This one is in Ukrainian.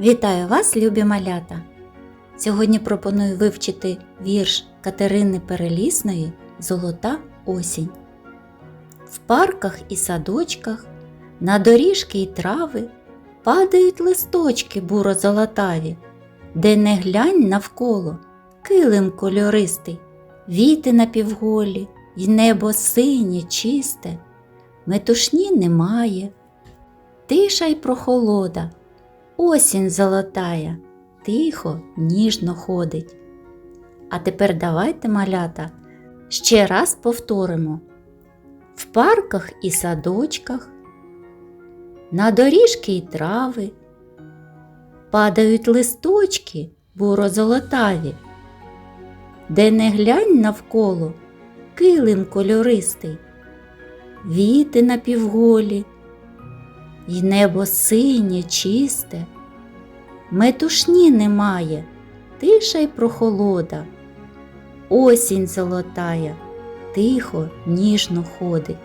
Вітаю вас, любі малята! Сьогодні пропоную вивчити вірш Катерини Перелісної Золота осінь. В парках і садочках, на доріжки й трави падають листочки буро-золотаві, де не глянь навколо килим кольористий, віти напівголі, й небо синє, чисте, метушні немає, тиша й прохолода. Осінь золотая, тихо, ніжно ходить. А тепер давайте, малята, ще раз повторимо. В парках і садочках, на доріжки й трави падають листочки буро-золотаві, де не глянь навколо килим кольористий, віти напівголі, й небо синє, чисте, метушні немає, тиша й прохолода, осінь золотая, тихо, ніжно ходить.